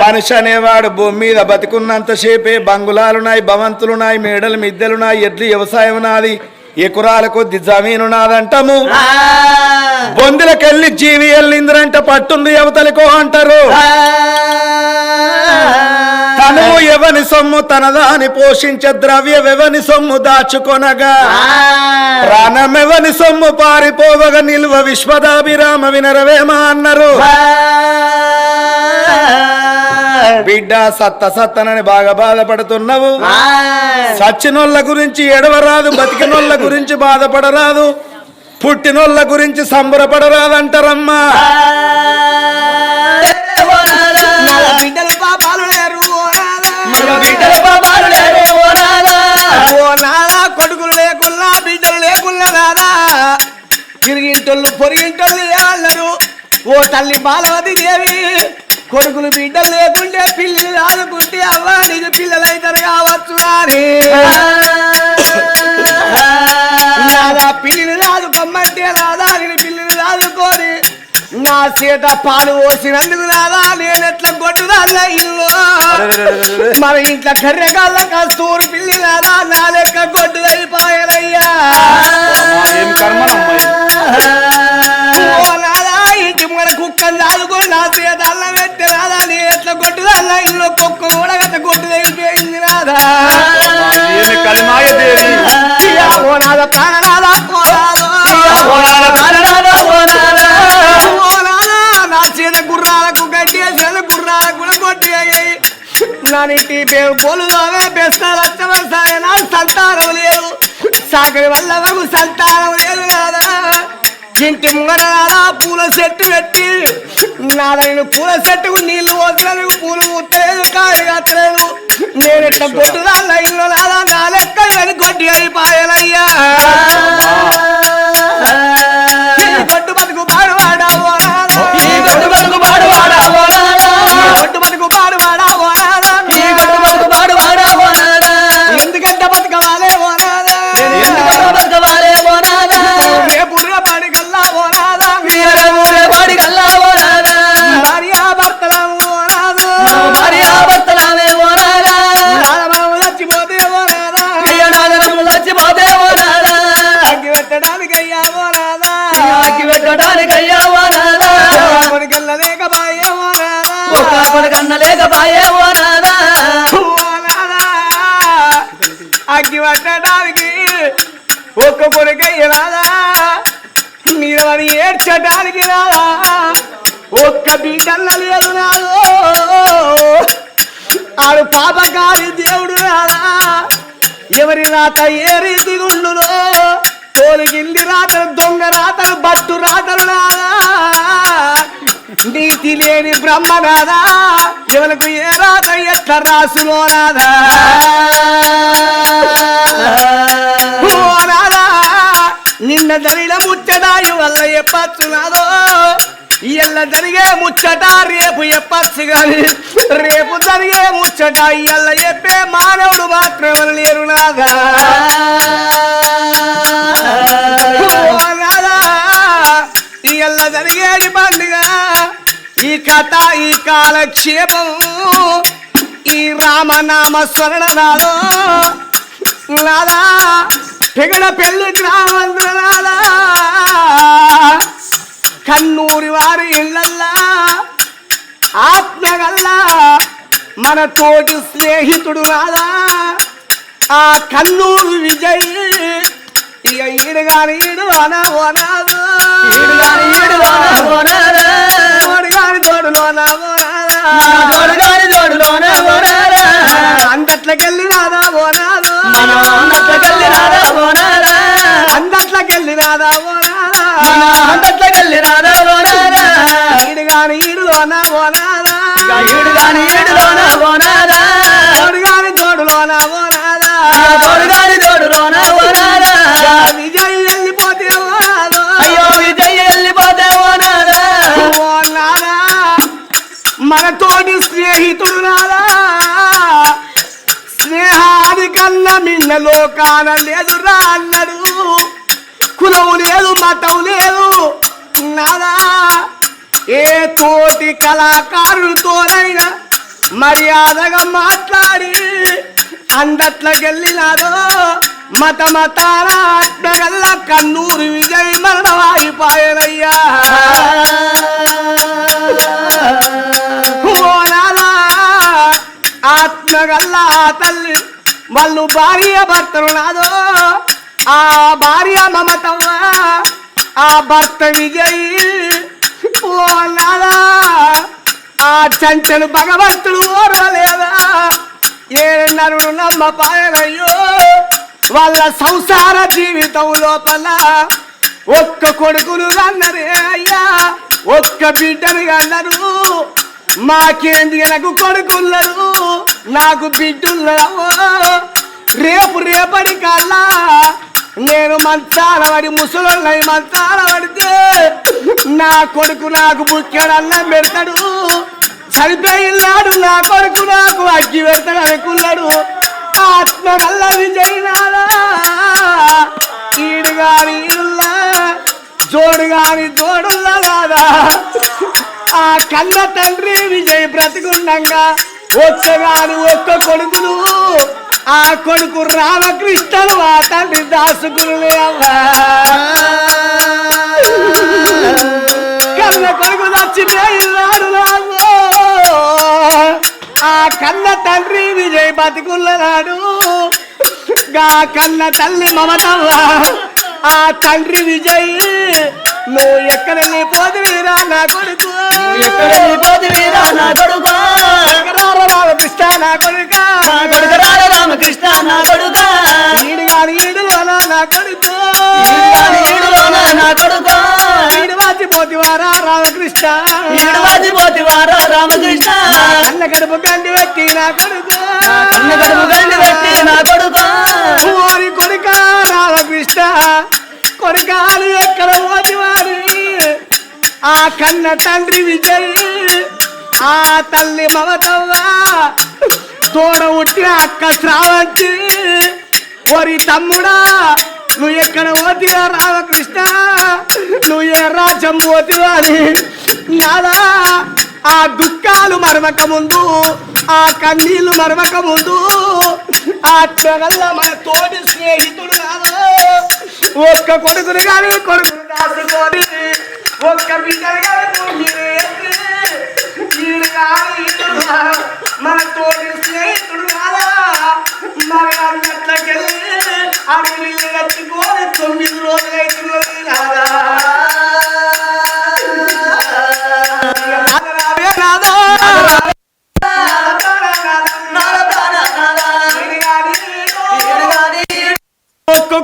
మనిషి అనేవాడు భూమి మీద బతికున్నంత సేపే బంగులాలున్నాయి భవంతులున్నాయి మేడలు మిద్దెలున్నాయి ఎడ్లు వ్యవసాయం నాది ఎకురాల కొద్ది జమీను నాదంటాము. బొందులకెళ్ళి జీవి వెళ్ళిందిరంటే పట్టుంది అవతలికో అంటారు. తను ఎవని సొమ్ము తనదాని పోషించే ద్రవ్యమెవని సొమ్ము దాచుకొనగా. ప్రాణమెవని సొమ్ము పారిపోవగా నిల్వ విశ్వదాభిరామ వినరవేమ అన్నారు. బిడ్డ సత్త సత్తనని బాగా బాధపడుతున్నావు. సచ్చినోళ్ళ గురించి ఎడవరాదు బతికినోళ్ళ గురించి బాధపడరాదు. పుట్టినోళ్ళ గురించి సంబరపడరాదంటారమ్మా. నా బిడ్డలు పాపాలు లేరు ఓ నాదా. ఓ నాదా. కొడుకులు లేకున్నా బిడ్డలు లేకున్నా నాదా. తిరిగింటోళ్ళు పొరిగింటోళ్ళు ఏమన్నారు? ఓ తల్లి బాలవతి దేవి కొడుకులు బిడ్డలు లేకుంటే పిల్లలు ఆదుకుంటే అవ్వ నీకు పిల్లలు అవుతారు కావచ్చు అని నాదా పిల్లలు ఆదుకోమ్మంటే నాదా నేను పిల్లలు ఆదుకోని నా సీత పాలు పోసినందుకు నాదా నేను ఎట్లా కొట్టుదా ఇల్లు? మన ఇంట్లో కర్రెగాళ్ళ కస్తూరు పిల్లి నాదా నా లెక్క కొట్టుదైపోయారయ్యా ఇంటి మన కుక్కని దాదుకొని నా సీత అల్లం కొట్టుదా ఇల్లు కూడా ఏమి కలిమాయ దేవి ఇయ్యా, ఓ నాదా ప్రాణనాదా ఓ నాదా. ఓ నాదా, నా చేత గుర్రాలకు గడ్డేసిన గుర్రాలకు కూడా కొట్టేయి నానింటి పోలుదామే బెస్త లక్షమసాయ నా సంతానం లేదు. సాగరి వల్ల సంతానం లేదు ఇంటి నాదా పూల చెట్టు పెట్టి నాదా నేను పూల చెట్టుకు నీళ్ళు పోసినందుకు పూలు ముట్టలేదు కాయలు కట్టలేదు నేను ఎట్లా కొట్టుదా ఇల్లు నాదా నా లెక్క వెను నాదా. ఓ అగ్గి పట్టడానికి ఒక్క కొడుకయ్య రాదా మీరు అని ఏడ్చడానికి రాదా? ఒక్క బిడ్డల్ల లేదు నాదు ఆడు పాపకారి దేవుడు రాదా? ఎవరి రాత ఏ రీతి ఉండునో తోలిగిల్లి రాతలు దొంగ రాతలు బట్టు రాతలు రాదా? నీతి లేని బ్రహ్మనాదా రాదా ఏ రాధ ఎట్ల రాసులో రాదా? నిన్న జరిగిన ముచ్చటాయి వల్ల చెప్పచ్చు నాదో? ఇయ్యల్ల జరిగే ముచ్చట రేపు ఎప్పచ్చు గాని రేపు జరిగే ముచ్చట ఇయ్యల్ల చెప్పే మానవుడు మాత్రం లేరు నాదా? జరిగేది పండుగ ఈ కథ ఈ కాలక్షేపం ఈ రామనామ స్మరణ నాదో నాదా పెగడ పెళ్ళి గ్రామంలో నాదా. కన్నూరి వారి ఇళ్ళల్లా ఆత్మగల్లా మన తోటి స్నేహితుడు నాదా. ఆ కన్నూరు విజయ్ ఈడు గాని ఈడు అన ఓనాదు ఈడు గాని ఈడు తోడు గాని తోడులో నా ఓనాదా అందట్లకెళ్ళి రాదా ఓనాదు అందట్లకెళ్ళి రాదా ఓనాదా ఈడు గాని నా ఓనాదా తోడు మనతోటి స్నేహితుడు నాదా స్నేహాది కన్నా మిన్న లోకాన లేదురా అన్నాడు. కులం లేదు మతం లేదు నాదా ఏ తోటి కళాకారుడితోనైనా మర్యాదగా మాట్లాడి అందట్లకెళ్ళినారో మత మతాల ఆత్మగల్ల కన్నూరు విజయ్ మరణవాయిపాయనయ్యా ఓ ఆత్మగల్ల తల్లి వాళ్ళు భార్య భర్తలు నాదో. ఆ భార్య మమతవ్వ ఆ భర్త విజయ్ ఓ నాదా. ఆ చంచలు భగవంతుడు ఓరలేదా? ఏనరు నమ్మ పాయనయ్యో వాళ్ళ సంసార జీవితం లోపల ఒక్క కొడుకులు అన్నరే అయ్యా. ఒక్క బిడ్డని అన్నారు. మాకేంది నాకు కొడుకున్నారు? నాకు బిడ్డున్నారు. రేపు రేపటి కల్లా నేను మంచాల పడి ముసలి మంచాల పడితే నా కొడుకు నాకు బుక్కెడు అన్నం పెడతాడు. చనిపోయినాడు నా కొడుకు నాకు అగ్గి పెడతాడు అనుకున్నాడు. ఆత్మ వల్ల విజయనాడా? ఈడు గాని జోడు గాని జోడుల్లా కాదా? ఆ కన్న తండ్రి విజయ్ బ్రతికుండంగా ఒక్కగాని ఒక్క కొడుకులు. ఆ కొడుకు రామకృష్ణను ఆ తండ్రి దాసుకులు కన్న కొడుకు చచ్చిపోయినాడు నాకు ఆ కన్న తండ్రి విజయ్ బతికున్నాడు గా కన్న తల్లి మమతవ్వ. ఆ తండ్రి విజయ్ నువ్వు ఎక్కడ నీ పోతువీరా నా కొడుకు ఎక్కడ నా కొడుకా? రామకృష్ణ నా కొడుక. నా కొడుకరాల రామకృష్ణ నా కొడుకా. ఈడు గాని ఈడులోనా నా కొడుకు. ఈడులోన నా కొడుకా. ఈడు వాచిపోతివారా రామకృష్ణ. గండి పెట్టి నా కొడుకు. నా కన్న గడుపు గండి పెట్టి నా కొడుకా. ఓరి కొడుక ఎక్కడ పోతివారి? ఆ కన్న తండ్రి విజయ్ ఆ తల్లి మమతవ్వ తోడ ఉట్టిన అక్క శ్రావంతి. ఓరి తమ్ముడా నువ్వు ఎక్కడ పోతివా రామకృష్ణ? నువ్వు ఏ రాజ్యం పోతివా అని. నాదా ఆ దుఃఖాలు మరవక ముందు ఆ కన్నీళ్ళు మరవక ముందు ఆత్మగల్ల మన తోటి స్నేహితుడు కాదు ఒక్క కొడుకుని కానీ కొడుకుని దాచుకొని ఒక్క బిడ్డని కానీ భూమిని ఎత్తి, ఈడు కానీ ఈడు కాదు. మన తోటి స్నేహితుడు కాదా మరి అన్నట్లకెళ్ళి అడవి కట్టుకొని తొమ్మిది రోజులు అవుతున్నది కాదా రావే రాదా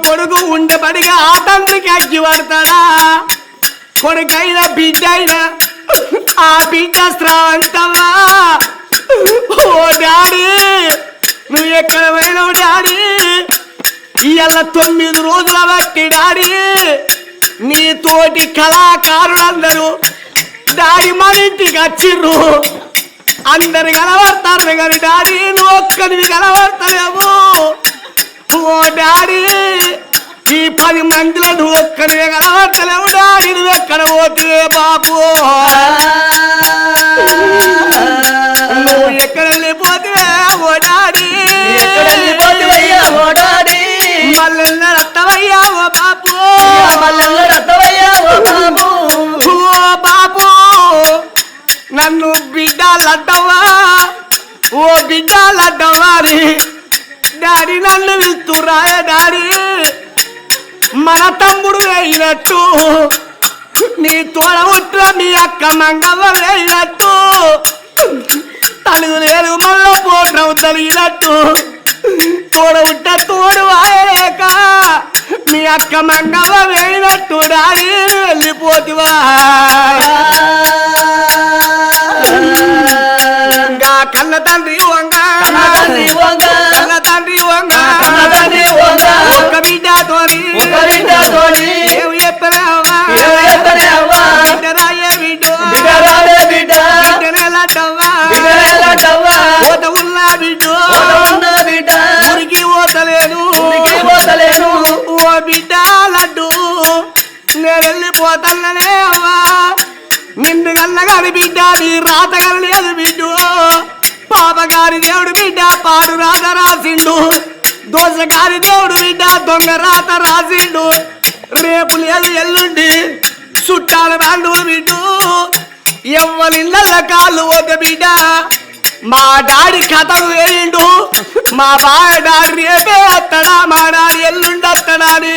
కొడుకు ఉండబడిగా ఆ తండ్రికి అగ్గి పడతాడా కొడుకైనా బిడ్డ అయినా ఆ బిడ్డ స్రావంతమ్మా ఓ డాడీ నువ్వు ఎక్కడ పోయినావు డాడీ? ఇవాళ తొమ్మిది రోజుల బట్టి డాడీ నీ తోటి కళాకారులందరూ డాడీ మన ఇంటికి వచ్చిర్రు. అందరు కనబడతారు కానీ డాడీ నువ్వు ఒక్కరివి కనబడతావేమో ఓ డాడీ ఈ పది మందిలో నువ్వు ఒక్కరివే కనబడతలేవు డాడీ నువ్వు ఎక్కడ పోతువే బాబు. నువ్వు ఎక్కడ వెళ్ళిపోతువే ఓ డాడీ. ఎక్కడ వెళ్ళిపోతివయ్యా ఓ డాడీ మళ్ళీ రత్తవయ్యా ఓ బాబు. మల్లెల్ల రత్తవయ్యా ఓ బాబు ఓ బాబు నన్ను బిడ్డ లడ్డవా ఓ బిడ్డ లడ్డవారి డాడీ నన్ను వెళ్తురాయ డాడీ. మన తమ్ముడు వేయినట్టు నీ తోడ ఉట్ర మీ అక్క మంగమ్మ వేయినట్టు తలుగు లేదు మళ్ళా పోట్రం తలిగినట్టు తోడ ఉట్ట తోడు వాయలేక మీ అక్క మంగమ్మ వేయినట్టు డాడీ. వెళ్ళిపోతివా. కన్న తండ్రి వంగ. కన్న తండ్రి వంగ. ఓ బిడ్డ అవ్వా. నిన్ను కన్నగాని బిడ్డ నీ రాత లేదు బిడ్డు. పాపగారి దేవుడు బిడ్డ పాడు రాత రాసిండు. దోషగారి దేవుడు బిడ్డ దొంగ రాత రాసిండు. రేపు లేదు ఎల్లుండి చుట్టాల బంధువులు బిడ్డు. ఎవ్వరిళ్ళ కాళ్ళు ఒక బిడ్డ మా డాడీ కథలు వేయిండు. మా బావ డాడీ రేపే వస్తాడా మా డాడీ ఎల్లుండి వస్తాడా అని.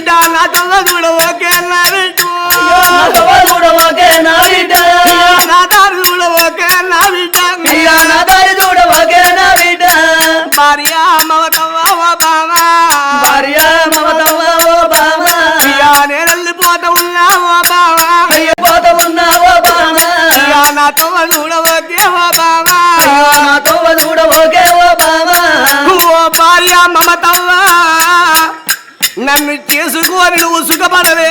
బిడ్డ నాతో కూడా ఓకే అన్నా బిడ్డు నా తవ్వ చూడవోకే నా బిడ్డ. నా దారి కూడా ఓకే అన్నా బిడ్డ. అయ్యా నా దారి చూడవోకే నా బిడ్డ. భార్య మమతవ్వ ఓ బావ. భార్య మమతవ్వ ఓ బావ. ఇయ్యా నేను వెళ్ళిపోతా ఉన్నా ఓ బావ. అయ్య పోత ఉన్నావో బావ. ఇయ్యా నాతో కూడా ఓకే ఓ బావ. అయ్యో నా తవ్వ చూడవోకే ఓ బావ. ఓ భార్య మమతవ్వ నన్ను చేసుకొని నువ్వు సుఖపడవే.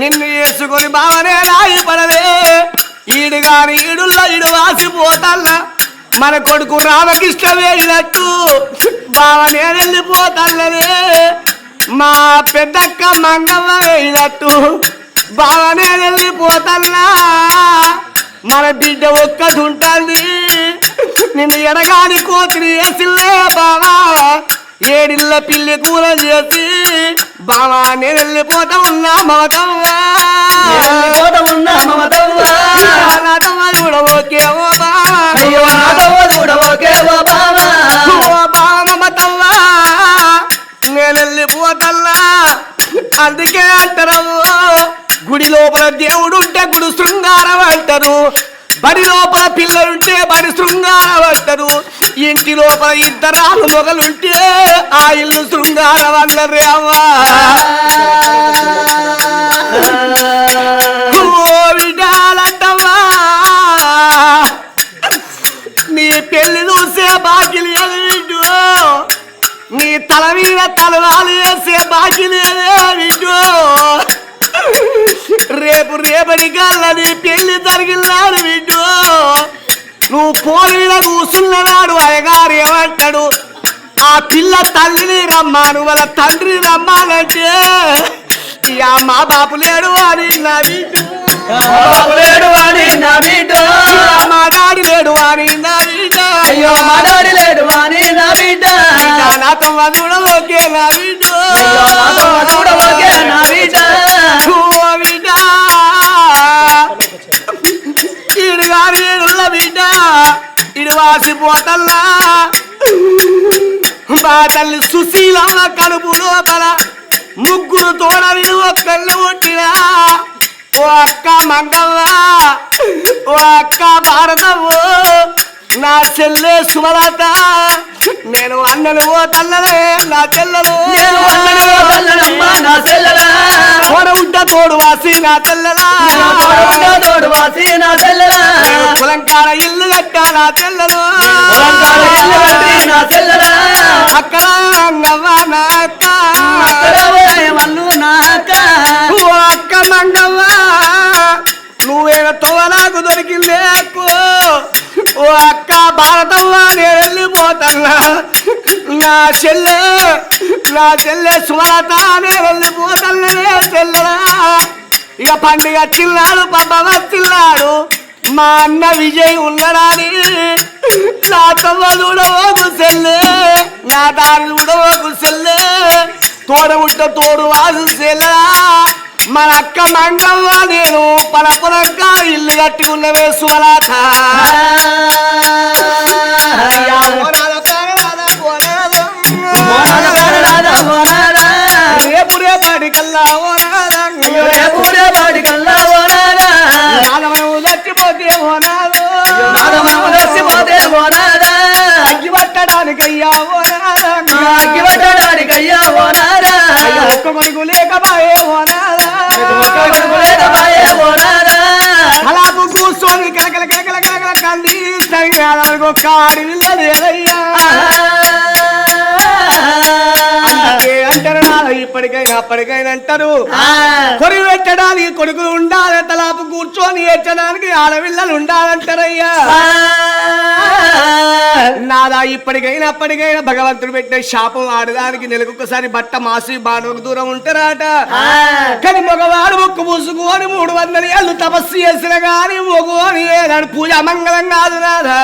నిన్ను చేసుకొని బావనే రాయిపడవే. ఈడు గాని ఈడుల్ల ఈడు వాసిపోతల్లా మన కొడుకు రామకృష్ణ వేయినట్టు బావ నేను వెళ్ళిపోతల్లనే మా పెద్దక్క మంగమ్మ వేయినట్టు బావ నేను వెళ్ళిపోతల్లా మన బిడ్డ ఒక్కదుంటుంది నిన్ను ఎడగాని కోతిని వేసిల్లే బావా. ఏడిళ్ళ పిల్లి కూర చేసి బావా నేను వెళ్ళిపోతా ఉన్నా మమతవ్వా పోత ఉన్నా మమతవ్వ నాతవ్వ కూడా ఓకే ఓ బావా. అయ్యో నా తవ్వ చూడవోకే ఓ బావ. ఓ బావ మమతవ్వా నేను వెళ్ళిపోతల్లా అందుకే అంటారు గుడి లోపల దేవుడు ఉంటే గుడి శృంగారం అంటారు. బడి లోపల పిల్లలుంటే బడి శృంగారవంటారు ఇంటి లోపల ఇద్దరాలు మొగలుంటే ఆ ఇల్లు శృంగారం అన్నరే అవ్వా ఓ నీ పెళ్ళి చూసే బాకీ నీ తల మీద తలవాలు వేసే బాకీలు లేదే విడ్డు రేపు రేపటి కల్లా నీ పెళ్ళి జరిగినాడు విడ్డు నువ్వు పోలిన కూసున్ననాడు అయ్యగారు ఏమంటాడు? ఆ పిల్ల తల్లిని రమ్మాను వాళ్ళ తండ్రి రమ్మానంటే ఇక మా బాపు లేడు అని నా విడ్డు లేడు వాడి నా బిడ్డ మా డాడీ లేడు అని నా విడ్డ అయ్యో మాడాడి లేడు వాడి నా బిడ్డ నాతో మధుడు ఓకే నా కాసిపోతల్లా మా తల్లి సుశీలమ్మ కడుపు లోపల ముగ్గురు తోడని ఒక్కళ్ళు పుట్టినా ఓ అక్క మంగళ ఓ అక్క భారతవో నా చెల్లె సుమలత నేను అన్నను ఓ తల్లలే నా చెల్లెలు. నా చెల్లెలా. తోడ ఉంట తోడు వాసి నా తెల్లలా తోడు వాసి నా చెల్లెలా. కులంకాడ ఇల్లు కట్టా నా తెల్లలు నా చెల్లెలా. అక్కడ రంగవ్వ నా అక్క. అక్క. మంగవ్వ నువ్వేన తోలకు వెళ్ళిపోతన్నా నా చెల్లె నా చెల్లె సుమలత నేను వెళ్ళిపోతల్లనే చెల్లెలా ఇక పండుగ చిన్నాడు పబ్బ వచ్చిన్నాడు మా అన్న విజయ్ ఉన్నాడని నా తమ్మ చూడవోకు నా దారి చూడవోకు సెల్లే తోడముట్ట తోడు వాసు సెల్లరా మన అక్క మంగవ్వ నేను పరపురంక ఇల్లు కట్టి ఉన్నవే సుమలాత ఓనాల. రేపుడే పాడి కల్లా నాదమనము చచ్చిపోతే ఓనాల. నాదమనము దర్శిపోతే ఓనాలా అగ్గి పట్టడానికయ్యా ఓనాల. అగ్గి పట్టడానికి అయ్యా ఓనాలా అయ్యా, ఒక్క కొడుకు లేకపాయే ఓనాల. ఒక్క కొడుకు లేకపాయే ఓనాలా అలాపు కూర్చొని కలకల కలకల కలకల కంది తగిన ఒక్క అడవిలో ఇప్పటికైనా అప్పటికైనా అంటారు. కొరి పెట్టడానికి కొడుకులు ఉండాలి తలాపు కూర్చొని ఎచ్చడానికి ఆడపిల్లలు ఉండాలంటారయ్యా. నాదా ఇప్పటికైనా అప్పటికైనా భగవంతుడు పెట్టే శాపం ఆడదానికి నెలకొకసారి బట్ట మాసి బాణకు దూరం ఉంటారాట. కానీ మగవాడు ముక్కు పూసుకొని మూడు వందల ఏళ్ళు తపస్సు చేసిన గాని మగవాడు ఏనాడు పూజ అమంగళం కాదు నాదా.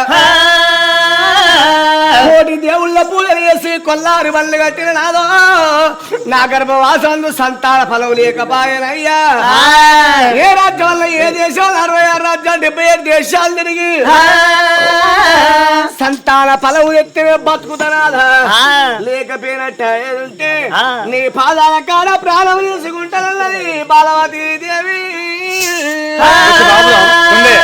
కోటి దేవుళ్ళ పూజలు చేసి కొల్లారి వల్లు కట్టిన నాదో. నా గర్భవాసంలో సంతాన ఫలం లేకపాయనయ్యా ఏ రాజ్యం వల్ల ఏ దేశాలు అరవై ఆరు రాజ్యాలు డెబ్బై ఏడు దేశాలు తిరిగి సంతాన ఫలం ఎత్తి బతుకుతనాదా లేకపోయినట్టు ఉంటే నీ పాదాల కాడ ప్రాణం తీసుకుంటానన్నది బాలవతి దేవి ఉండే.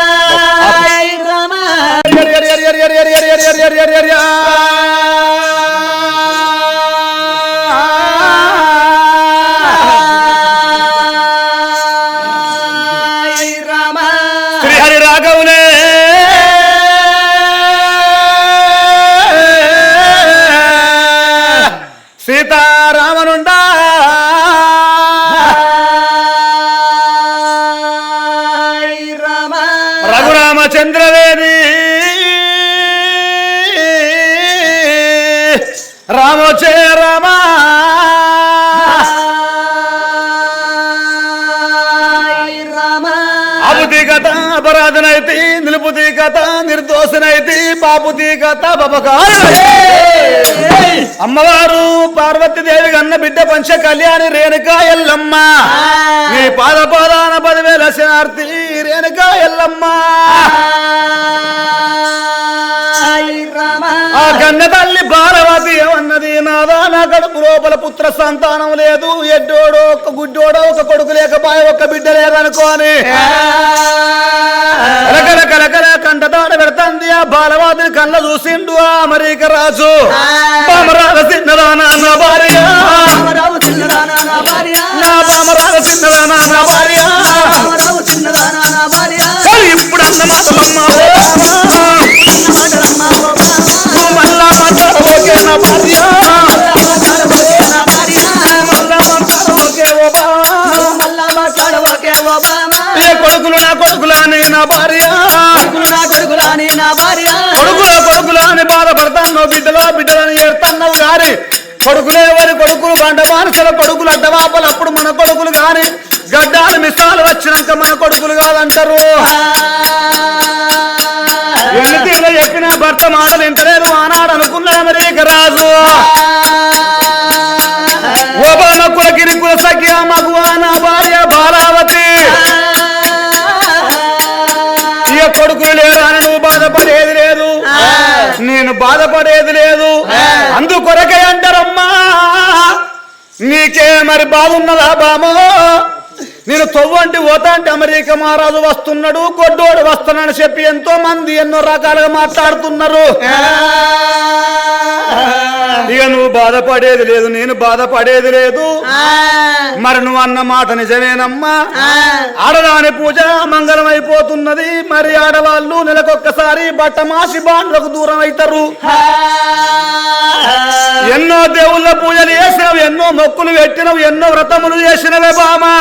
నిలుపుది కథ నిర్దోషనైతి పాపుది కథ అమ్మవారు పార్వతీదేవి కన్న బిడ్డ పంచ కళ్యాణి రేణుకా ఎల్లమ్మ. నీ పాద పాదాన పదివేల శనార్థి రేణుకా ఎల్లమ్మ. ఆ కన్న తల్లి బాలవతి ఏమన్నది? నాదా నా కడుపు లోపల పుత్ర సంతానం లేదు. ఎడ్డోడో ఒక గుడ్డోడో ఒక కొడుకు లేకపాయ ఒక బిడ్డ లేదనుకోని కలకల కంటతాడ పెడతాంది. ఆ బాలవాదిని కళ్ళ చూసిండు ఆ అమరీక రాజు బామరాల చిన్నదానా కొడుకులే వారి కొడుకులు బండ బానిసల కొడుకులు అడ్డవాపలు అప్పుడు మన కొడుకులు గాని గడ్డాలు మిసాలు వచ్చినాక మన కొడుకులు కాదంటారు. ఎన్ని తీరులో చెప్పిన భర్త మాటలు వింటలేదు ఆనాడు అనుకున్నాడు మరి ఇక రాజు. కులకిరి కుల సఖ్య మగువా నా భార్య బాలావతి. ఇక కొడుకులు లేరు అని నువ్వు బాధపడేది లేదు. నేను బాధపడేది లేదు. నీకే మరి బాగున్నదా బామో? నేను తవ్వంటి పోతా అంటే అమెరికా మహారాజు వస్తున్నాడు గొడ్డోడు వస్తున్నాడని చెప్పి ఎంతో మంది ఎన్నో రకాలుగా మాట్లాడుతున్నారు. ఇక నువ్వు బాధపడేది లేదు నేను బాధపడేది లేదు. మరి నువ్వు అన్న మాట నిజమేనమ్మా? ఆడదాని పూజ మంగళం అయిపోతున్నది మరి ఆడవాళ్ళు నెలకొక్కసారి బట్ట మాసి బాండ్లకు దూరం అవుతారు ఎన్నో దేవుళ్ళ పూజలు చేసినవి ఎన్నో మొక్కులు పెట్టినవి ఎన్నో వ్రతములు చేసినవే బామా.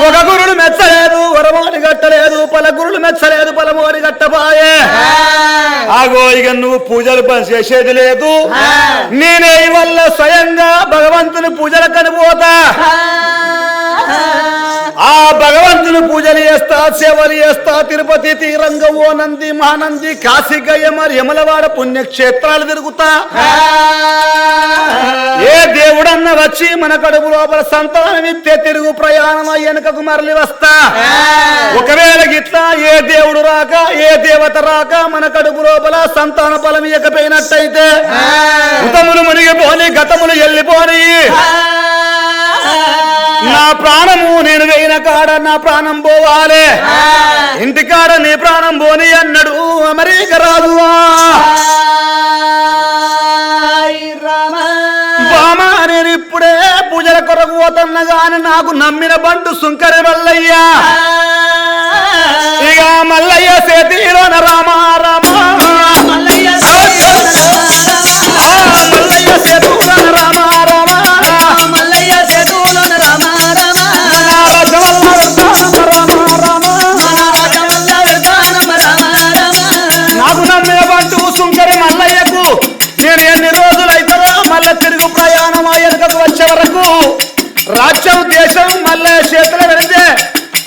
ఒక గురుడు మెచ్చలేదు వరమోని గట్టలేదు పల గురుడు మెచ్చలేదు పలమోని గట్టబాయే ఆగో ఇక నువ్వు పూజలు పని చేసేది లేదు. నేనే వల్ల స్వయంగా భగవంతుని పూజలు కనిపోతా ఆ భగవంతుని పూజలు చేస్తా సేవలు చేస్తా తిరుపతి తీరంగ ఓ నంది మహానంది కాశీగయ్య మరి యమలవాడ పుణ్యక్షేత్రాలు తిరుగుతా. ఏ దేవుడన్న వచ్చి మన కడుపు లోపల సంతానం ఇస్తే తిరుగు ప్రయాణం వెనుకకు మరలి వస్తా. ఒకవేళ గిట్లా ఏ దేవుడు రాక ఏ దేవత రాక మన కడుపు లోపల సంతాన ఫలం ఇవ్వకపోయినట్టయితే ఉతములు మునిగిపోని గతములు వెళ్ళిపోని నా ప్రాణము నేను వేయిన కాడ నా ప్రాణం పోవాలే. ఇంటికాడ నీ ప్రాణం పోని అన్నాడు అమెరిక రాదు నేను ఇప్పుడే పూజల కొరకు పోతున్నా గాని నాకు నమ్మిన బంటు సుంకరి మల్లయ్యా. ఇక మల్లయ్య సేతిలోన రామ రామ.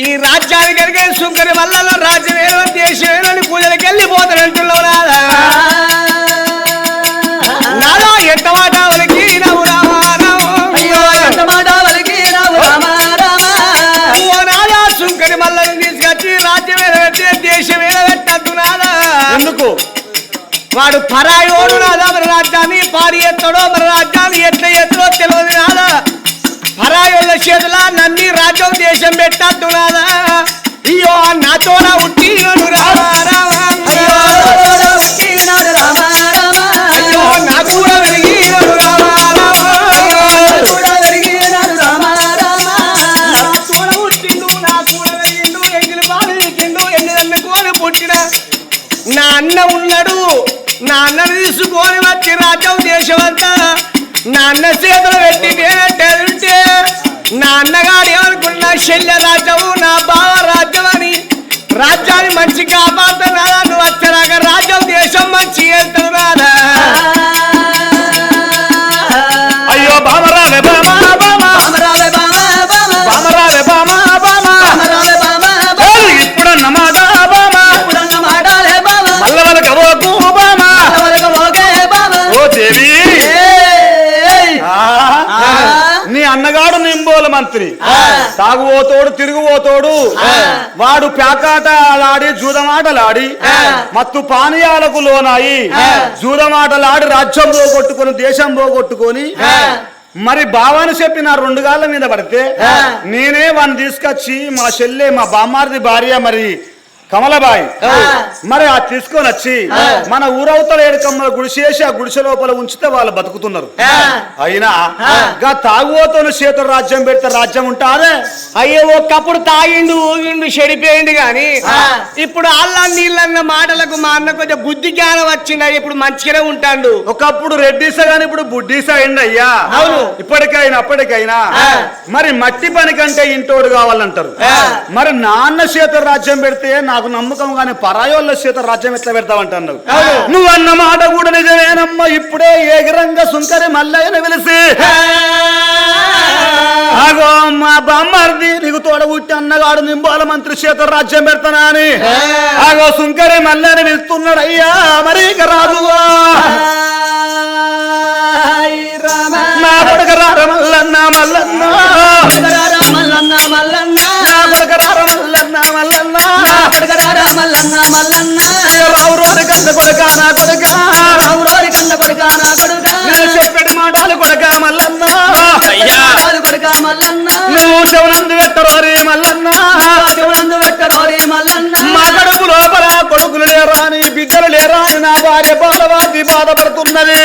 ఈ రాజ్యానికి కనుక సుంకరి వల్ల రాజ్యం ఏదో దేశం ఏదో అని పూజలకి ఎంత మాట వాళ్ళకి నవ్వు రామా రామా. అయ్యో ఎంత మాట వాళ్ళకి రావు రామ రామ ఓ నాదా సుంకరి మల్లని తీసుకొచ్చి రాజ్యం ఏదో పెట్టే దేశం ఏదో పెట్టద్దు నాదా. ఎందుకు? వాడు పరాయోడు నాదా మన రాజ్యాన్ని పారి ఎత్తడో మన రాజ్యాన్ని ఎట్ల ఎత్తడో తెలియదు పరాయోళ్ళ చేతులా నన్ని రాజ్యం దేశం పెట్టద్దు నాదా అయ్యో నాతోన ఉట్టినడు రావారా తాగుపోతోడు తిరుగుపోతోడు ఆ. వాడు పేకాటలాడి జూదమాటలాడి ఆ. మత్తు పానీయాలకు లోనాయి. జూదమాటలాడి రాజ్యం పోగొట్టుకొని దేశం పోగొట్టుకొని. మరి బావాని చెప్పి నా రెండు గాళ్ళ మీద పడితే. నేనే వాడిని తీసుకొచ్చి మా చెల్లె మా బామ్మారిది భార్య మరి కమలబాయి. మరి ఆ తీసుకొని వచ్చి. మన ఊరవతల ఏడుకమ్మల గుడిసేసి ఆ గుడిసె లోపల ఉంచితే వాళ్ళు బతుకుతున్నారు. అయినా. గా తాగుబోతోని చేతులు రాజ్యం పెడితే రాజ్యం ఉంటాదే అయ్యో ఒక్కప్పుడు తాగిండు ఊగిండు చెడిపోయిండు గాని. ఇప్పుడు అల్ల నీళ్ళన్న మాటలకు మా అన్న కొంచెం బుద్ధి జ్ఞానం వచ్చింది ఇప్పుడు మంచిగానే ఉంటాడు ఒకప్పుడు రెడ్డిస గాని ఇప్పుడు బుడ్డిస అయింది అయ్యా అవును. ఇప్పటికైనా అప్పటికైనా. మరి మట్టి పని కంటే ఇంటోడు కావాలంటారు. మరి నాన్న చేత రాజ్యం పెడితే నాకు నమ్మకం గాని పరాయోళ్ళ చేత రాజ్యం ఎట్లా పెడతావంటున్నావు? అవును. నువ్వు అన్న మాట కూడా నిజమేనమ్మా ఇప్పుడే ఏగిరంగ సుంకరి మల్లయ్యను పిలిచి. ఆగో మా బామ్మర్ది నీకు తోడ ఉట్టి అన్నగాడు నింబాల మంత్రి చేత రాజ్యం పెడతానా అని. ఆగో సుంకరి మల్లయ్యని పిలుస్తున్నాడు అయ్యా మరి ఇక రాదువా నా కొడుక రార మల్లన్న మల్లన్న. కొడుకరారా మల్లన్న. మల్లన్న రావురోని కన్న కొడుక నా కొడుక. ఊరోరి కన్న కొడుక నా కొడుక. చెప్పేటి మాటలు కొడుక మల్లన్న. రాజు కొడుక మల్లన్న. నువ్వు శవనందు పెట్టరోరి మల్లన్న. శివునందు పెట్టరోరి మల్లన్న. మా కడుపు లోపల కొడుకులు లేరా అని బిడ్డలు లేరా నా భార్య బాధపడుతున్నది.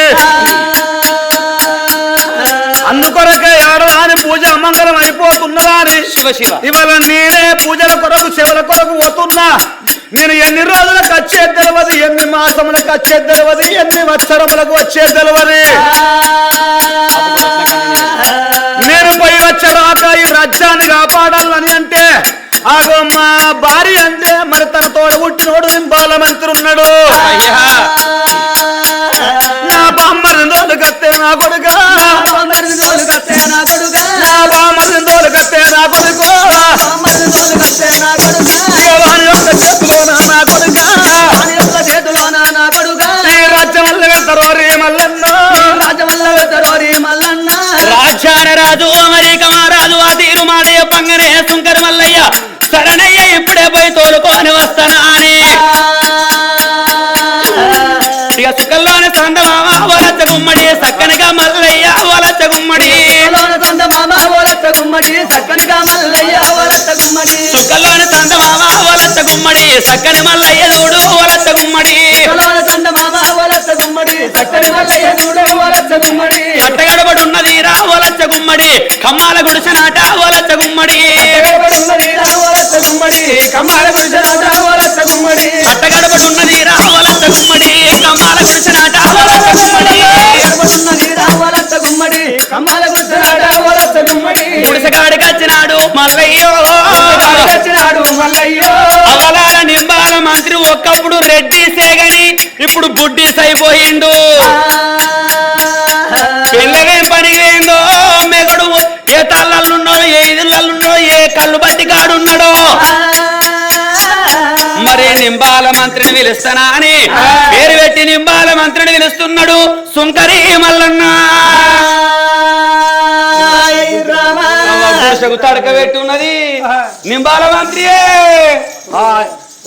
ఏడరాని పూజ అమంగళం అయిపోతున్నదా అని శివ శివ. ఇవాళ నేనే పూజల కొరకు శివుల కొరకు పోతున్నా. నేను ఎన్ని రోజులకు వచ్చేది తెలియదు ఎన్ని మాసములకు వచ్చేది తెలియదు ఎన్ని వత్సరములకు వచ్చేది తెలియదు. నేను పోయి వచ్చరాక ఈ రాజ్యాన్ని కాపాడాలని అంటే ఆగో మా భార్య అంటే మరి తన తోడ పుట్టినోడు నింబాల మంత్రి ఉన్నాడు. నా బామ్మని తోడు కత్తే నా కొడుక. అమ్మరిది తోలు కట్టే నా కొడుక. నా బామ్మని తోడు కత్తే నా కొడుకు. అమ్మరిది తోలు కట్టే నా కొడుక. దేవాని యొక్క చేతిలో నా కొడుక. వాని యొక్క చేతిలోన నా కొడుక. ఈ రాజ్యం వల్ల వెళ్తారో రే మల్లన్న మల్లన్న రాజ్యాన రాజు అమరిక మహారాజు ఆ తీరు మాట చెప్పంగానే సుంకర మల్లయ్య సడనయ్య ఇప్పుడే పోయి తోలుకొని మల్లయ్య వలచ గుమ్మడి. లోన సొంత మామ ఓలచ్చ గుమ్మడి సక్కనిగా మల్లయ్య ఓలచ్చ గుమ్మడి. సుఖంలోని సందమామ వలచ గుమ్మడి సక్కని మల్లయ్య చూడు వలచ గుమ్మడి. సొంత మామ ఓలచ్చ గుమ్మడి సక్కని మల్లయ్య చూడు ఓలచ్చ గుమ్మడి. కట్టగడబడి ఉన్నది రా వలచ గుమ్మడి కమ్మాల గుడిసెనాట వలచ గుమ్మడి. గుమ్మడి కమ్మాల గుడిసెలాట ఓలచ్చ గుమ్మడి. కట్టగడబడి ఉన్నది రా వలచ గుమ్మడి కమ్మాల గుడిసెనాట గుడిసగాడికొచ్చినాడు మల్లయ్యో. అవలాల నింబాల మంత్రి ఒక్కప్పుడు రెడ్డి సేగని ఇప్పుడు గుడ్డి సైపోయిండు పిల్లగేం పని లేదో మెగడు ఏ తల్లల్లున్నాడో ఏ ఇళ్ళల్లున్నాడో ఏ కళ్ళు బట్టి కాడున్నాడో. మరి నింబాల మంత్రిని పిలుస్తానా అని పేరు పెట్టి నింబాల మంత్రిని పిలుస్తున్నాడు సుంకరి మల్లన్నా. దోశకు తడక పెట్టి ఉన్నది నింబాల మంత్రియే ఆ,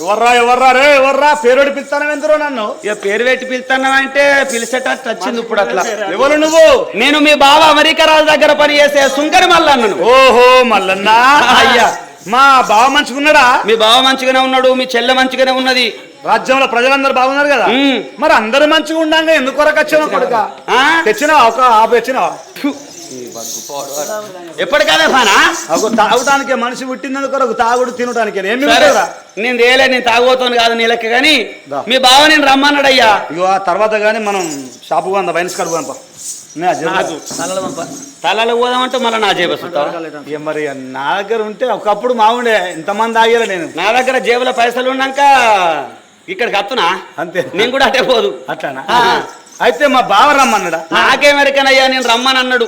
ఎవర్రా ఎవర్రా రే ఎవర్రా పేరు పిలుస్తాను ఎందురో నన్ను? ఇక పేరు పెట్టి పిలుస్తున్నావంటే పిలిచేటట్టు వచ్చింది ఇప్పుడు అట్లా. ఎవరు నువ్వు? నేను మీ బావ అమెరికా రాజు దగ్గర పనిచేసే సుంకరి మల్లన్నను. ఓహో మల్లన్నా. అయ్యా. మా బావ మంచుకున్నాడా మీ బావ మంచిగానే ఉన్నాడు మీ చెల్లె మంచిగానే ఉన్నది. రాజ్యంలో ప్రజలందరూ బాగున్నారు కదా. మరి అందరు మంచిగా ఉండంగా ఎందుకు కొరకు వచ్చావు? తెచ్చినావా? ఒక ఆపు తెచ్చినావా? ఎప్పటికదే పానా ఒక తాగడానికి మనిషి పుట్టినందుకు కొరకు తాగుడు తినడానికి ఏమి? నేను తేలే నేను తాగబోతాను కాదు నీ లెక్క కానీ. మీ బావ నేను రమ్మన్నాడయ్యా. ఇగో ఆ తర్వాత కానీ మనం షాపు అంద వైన్స్ తలలో పోదామంటే మళ్ళీ నా జేబుతావా మరి నా దగ్గర ఉంటే ఒకప్పుడు మావుండే ఇంతమంది ఆగారు నేను. నా దగ్గర జేబులో పైసలు ఉన్నాక ఇక్కడికి వస్తున్నా? అంతే. నేను కూడా అటే పోదు. అట్లానా. అయితే మా బావ రమ్మన్నాడా? నాకేమెరికనయ్యా నేను రమ్మని అన్నాడు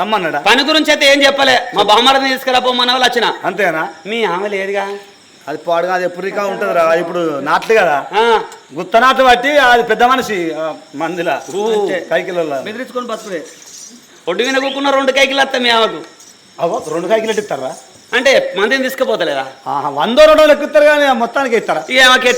రమ్మన్నాడా? పని గురించి అయితే ఏం చెప్పలే. మా బామ్మరిని తీసుకురాపోమన్న వాళ్ళు వచ్చిన. అంతేనా? మీ ఆమె లేదుగా. అది పాడుగా అది ఎప్పుడు రికా ఉంటుంది రా ఇప్పుడు నాట్లు కదా. ఆ, గుత్త నాట్లు బట్టి అది పెద్ద మనిషి మందిలా. ఊ. కైకిలలో బెదిరించుకొని బతుకుడే ఒడ్డు మీద కూకున్న రెండు కైకిలు వస్తాయి మీ ఆమెకు. అవో రెండు కైకిలు ఇస్తారా? అంటే మందిని తీసుకుపోతలేదా? వందో రెండో లెక్కుతారు కానీ మొత్తానికి ఇస్తారా? ఇక ఆమెకి